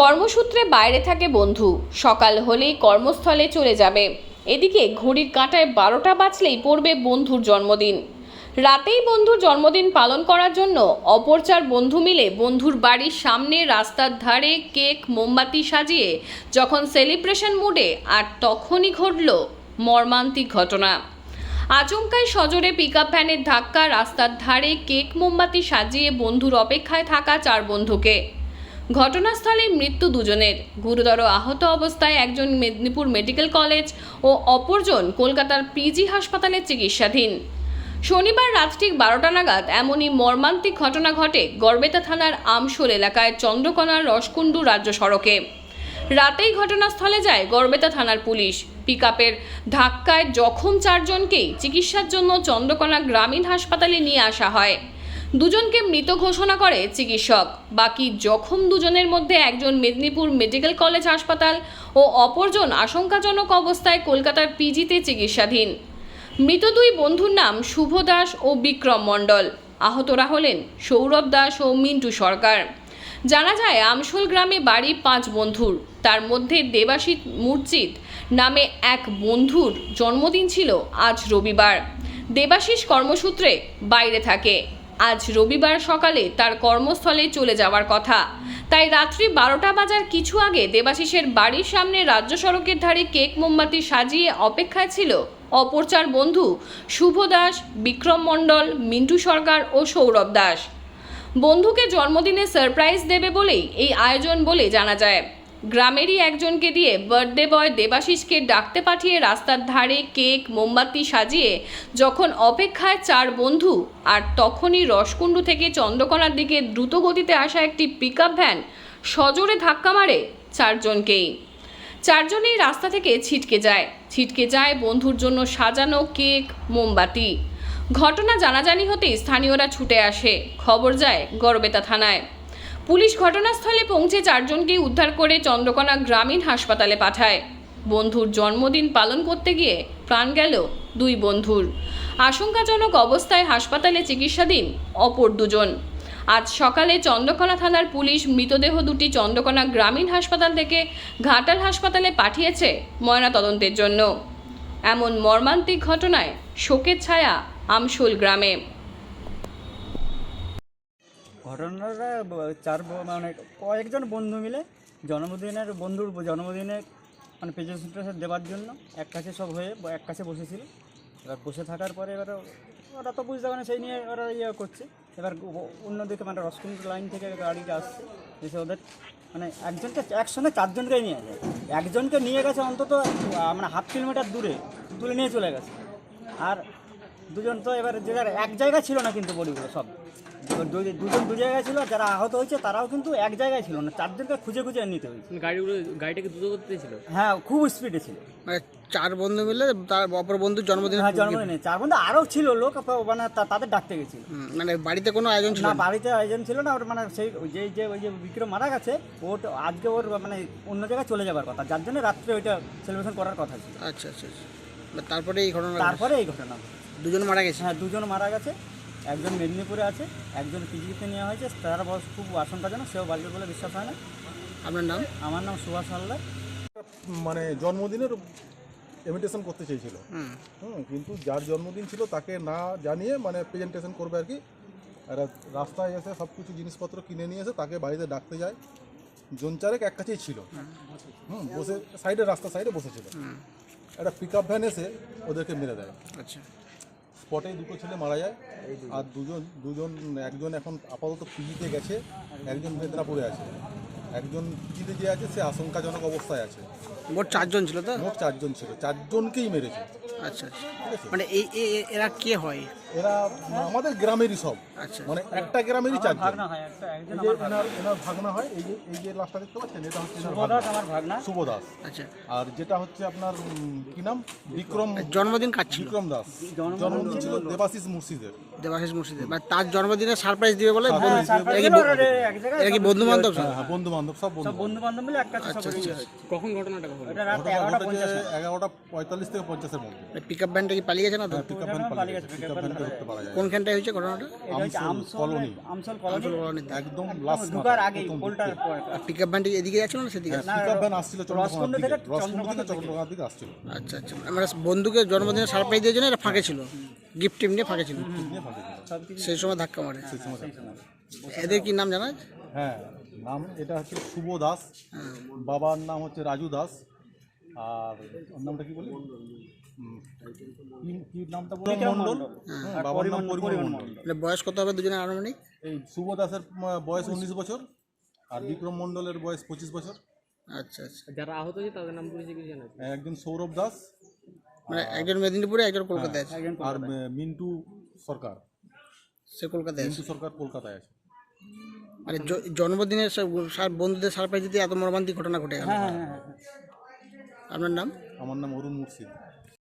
কর্মসূত্রে বাইরে থাকে বন্ধু। সকাল হলেই কর্মস্থলে চলে যাবে। এদিকে ঘড়ির কাঁটায় বারোটা বাজলেই পড়বে বন্ধুর জন্মদিন। রাতেই বন্ধুর জন্মদিন পালন করার জন্য অপর চার বন্ধু মিলে বন্ধুর বাড়ির সামনে রাস্তার ধারে কেক, মোমবাতি সাজিয়ে যখন সেলিব্রেশন মুডে আর তখনই ঘটল মর্মান্তিক ঘটনা। আচমকাই সজোরে পিক আপ ভ্যানের ধাক্কা, রাস্তার ধারে কেক, মোমবাতি সাজিয়ে বন্ধুর অপেক্ষায় থাকা চার বন্ধুকে। ঘটনাস্থলে মৃত্যু দুজনের। গুরুতর আহত অবস্থায় একজন মেদিনীপুর মেডিকেল কলেজ ও অপরজন কলকাতার পিজি হাসপাতালে চিকিৎসাধীন। শনিবার রাত ঠিক বারোটা নাগাদ এমনই মর্মান্তিক ঘটনা ঘটে গড়বেতা থানার আমশোল এলাকায় চন্দ্রকোনার রসকুণ্ডু রাজ্য সড়কে। রাতেই ঘটনাস্থলে যায় গড়বেতা থানার পুলিশ। পিকআপের ধাক্কায় জখম চারজনকেই চিকিৎসার জন্য চন্দ্রকোনা গ্রামীণ হাসপাতালে নিয়ে আসা হয়। দুজনকে মৃত ঘোষণা করে চিকিৎসক। বাকি জখম দুজনের মধ্যে একজন মেদিনীপুর মেডিকেল কলেজ হাসপাতাল ও অপরজন আশঙ্কাজনক অবস্থায় কলকাতার পিজিতে চিকিৎসাধীন। মৃত দুই বন্ধুর নাম শুভ দাস ও বিক্রম মণ্ডল। আহতরা হলেন সৌরভ দাস ও মিন্টু সরকার। জানা যায়, আমশোল গ্রামে বাড়ি পাঁচ বন্ধুর। তার মধ্যে দেবাশিত মুর্জিত নামে এক বন্ধুর জন্মদিন ছিল আজ রবিবার। দেবাশিস কর্মসূত্রে বাইরে থাকে। আজ রবিবার সকালে তার কর্মস্থলে চলে যাওয়ার কথা। তাই রাত্রি বারোটা বাজার কিছু আগে দেবাশিসের বাড়ির সামনে রাজ্য সড়কের ধারে কেক মোমবাতি সাজিয়ে অপেক্ষায় ছিল অপরচার বন্ধু শুভ দাস, বিক্রম মণ্ডল, মিন্টু সরকার ও সৌরভ দাস। বন্ধুকে জন্মদিনে সারপ্রাইজ দেবে বলেই এই আয়োজন বলে জানা যায়। গ্রামেরই একজনকে দিয়ে বার্থডে বয় দেবাশিসকে ডাকতে পাঠিয়ে রাস্তার ধারে কেক, মোমবাতি সাজিয়ে যখন অপেক্ষায় চার বন্ধু আর তখনই রসকুণ্ডু থেকে চন্দ্রকোনার দিকে দ্রুত গতিতে আসা একটি পিকআপ ভ্যান সজোরে ধাক্কা মারে চারজনকেই। চারজনেই রাস্তা থেকে ছিটকে যায়। ছিটকে যায় বন্ধুর জন্য সাজানো কেক, মোমবাতি। ঘটনা জানাজানি হতেই স্থানীয়রা ছুটে আসে। খবর যায় গড়বেতা থানায়। পুলিশ ঘটনাস্থলে পৌঁছে চারজনকেই উদ্ধার করে চন্দ্রকোনা গ্রামীণ হাসপাতালে পাঠায়। বন্ধুর জন্মদিন পালন করতে গিয়ে প্রাণ গেল দুই বন্ধুর। আশঙ্কাজনক অবস্থায় হাসপাতালে চিকিৎসাধীন অপর দুজন। আজ সকালে চন্দ্রকোনা থানার পুলিশ মৃতদেহ দুটি চন্দ্রকোনা গ্রামীণ হাসপাতাল থেকে ঘাটাল হাসপাতালে পাঠিয়েছে ময়নাতদন্তের জন্য। এমন মর্মান্তিক ঘটনায় শোকের ছায়া আমশোল গ্রামে। ঘটনাটা চার মানে কয়েকজন বন্ধু মিলে জন্মদিনের বন্ধুর জন্মদিনে মানে প্রেজেন্টেশন দেওয়ার জন্য এক কাছে সব হয়ে এক কাছে বসেছিল। এবার বসে থাকার পরে এবার ওরা তো বুঝতে পারে সেই নিয়ে ওরা ইয়ে করছে। এবার অন্যদিকে মানে রসকুন্ড লাইন থেকে গাড়িটা আসছে, এসে ওদের মানে একজনকে একসঙ্গে চারজনকে নিয়ে যায় একজনকে নিয়ে গেছে অন্তত মানে হাফ কিলোমিটার দূরে, তুলে নিয়ে চলে গেছে। আর দুজন তো এবার যে এক জায়গায় ছিল না কিন্তু বডিগুলো সব। দুজন দু জায়গায় ছিল যারা আহত হয়েছে তারাও কিন্তু এক জায়গায় ছিল না। চারজনকে খুঁজে খুঁজে নিতে হয়েছে। গাড়িগুলো গাড়িটাকে দ্রুত করতে ছিল? হ্যাঁ খুব স্পিডে ছিল। মানে চার বন্ধু মিলে তার অপর বন্ধুর জন্মদিন হ্যাঁ জন্মদিনে চার বন্ধু আরও ছিল লোক মানে তাদের ডাকতে গেছিল। মানে বাড়িতে কোনো আয়োজন ছিল না বাড়িতে আয়োজন ছিল না ওর মানে সেই যে যে ওই যে বিক্রম মারা গেছে ওর তো আজকে ওর মানে অন্য জায়গায় চলে যাবার কথা। যার জন্য রাত্রে ওইটা সেলিব্রেশন করার কথা ছিল। আচ্ছা আচ্ছা আচ্ছা। মানে তারপরে এই ঘটনা তারপরে এই ঘটনা। দুজন মারা গেছে? হ্যাঁ দুজন মারা গেছে। একজন মেদিনীপুরে আছে একজন পিজিতে নেওয়া হয়েছে তার বয়স খুব আশঙ্কাজনক সেও বাড়বে বলে বিশ্বাস হয় না। আপনার নাম? আমার নাম সুভাষ হালদার। মানে জন্মদিনের ইমিটেশন করতে চেয়েছিল। হুম। কিন্তু যার জন্মদিন ছিল তাকে না জানিয়ে মানে প্রেজেন্টেশন করবে আর কি। আর রাস্তায় এসে সব কিছু জিনিসপত্র কিনে নিয়ে এসে তাকে বাড়িতে ডাকতে যায়। জন চারেক এক কাছেই ছিল। হুম। বসে সাইডে রাস্তা সাইডে বসেছিল। একটা পিক আপ ভ্যান এসে ওদেরকে মেরে দেয়। আচ্ছা। স্পটেই দুটো ছেলে মারা যায়। আর দুজন দুজন একজন এখন আপাতত পিজিতে গেছে একজন মেদিনীপুরে আছে। একজন পিজিতে যে আছে সে আশঙ্কাজনক অবস্থায় আছে। মোট চারজন ছিল তো? মোট চারজন ছিল। চারজনকেই মেরেছে। আচ্ছা আচ্ছা। মানে এই এরা কে হয়? এরা আমাদের গ্রামেরই সব। আচ্ছা। মানে একটা গ্রামেরই ভাগনা হয় একটা একজন এই এনার এনার ভাগনা হয় এই যে এই যে লাশটা দেখতে পাচ্ছেন এটা হচ্ছে এনার সুভদাস ভাগনা। আমার ভাগনা। শুভ আচ্ছা। আর যেটা হচ্ছে আপনার উম, কি নাম? বিক্রম। জন্মদিন কার বিক্রম দাস। জন্মদিন ছিল দেবাশিস মুর্শিদের। দেবাশিস মুর্শিদের। মানে তার জন্মদিনে সারপ্রাইজ দিবে বলে? হ্যাঁ, বন্ধু- surprise কি এক জায়গায় বন্ধু বান্ধব হ্যাঁ হ্যাঁ বন্ধু বান্ধব সব বন্ধু বন্ধু বান্ধব মিলে এক কাছে সব আচ্ছা, হয়েছে। কখন ঘটনাটা এটা রাত এগারোটা ঘটনাটা ঘটেছে এগারোটা পঁয়তাল্লিশ থেকে পঞ্চাশের মধ্যে। পিক আপ ভ্যানটা কি পালিয়ে গেছে না তো পিক আপ ভ্যান পালিয়ে গেছে, পিক আপ ভ্যান ঢুকতে পারা যায়। কোনখানটায় হয়েছে ঘটনাটা? কলোনি। আমসল কলোনি। একদম লাস্ট ঢুকার আগেই পোলটার পরে পিক আপ ভ্যানটি এদিকে যাচ্ছিল না সেদিকে পিকআপ ভ্যান আসছিল থেকে চন্দ্রকোনা দিকে আসছিল। আচ্ছা আচ্ছা। মানে বন্ধুকে জন্মদিনে সারপ্রাইজ দেওয়ার জন্য এটা ফাঁকে ছিল। গিফট টিম নিয়ে ফাঁকে ছিল। সেই সময় ধাক্কা মারে। সেই সময় এদের কি নাম জানা? হ্যাঁ নাম এটা হচ্ছে শুভ দাস। বাবার নাম হচ্ছে রাজু দাস। আর ওর নামটা কি বলি? কি- কি নামটা বলি? মণ্ডল। মণ্ডল। হুম, আর বাবার নাম পরিমল- পরিমল পরিমল মণ্ডল। মানে বয়স কত হবে দুজনের আনুমানিক? এই শুভ দাসের বয়স উনিশ বছর আর বিক্রম মণ্ডলের বয়স পঁচিশ বছর। আচ্ছা আচ্ছা। যারা আহত হয়েছে তাদের নাম পরিচয় কিছু জানা একজন সৌরভ দাস মানে একজন মেদিনীপুরে একজন কলকাতায় আছে। একজন আর মিন্টু সরকার। সে কলকাতায় আছে। মিন্টু সরকার কলকাতায় আছে। মানে জ- জন্মদিনে বন্ধুদের সারপ্রাইজ দিতে এত মর্মান্তিক ঘটনা ঘটে গেল হ্যাঁ হ্যাঁ হ্যাঁ। আপনার নাম? আমার নাম অরুণ মুর্শিদ।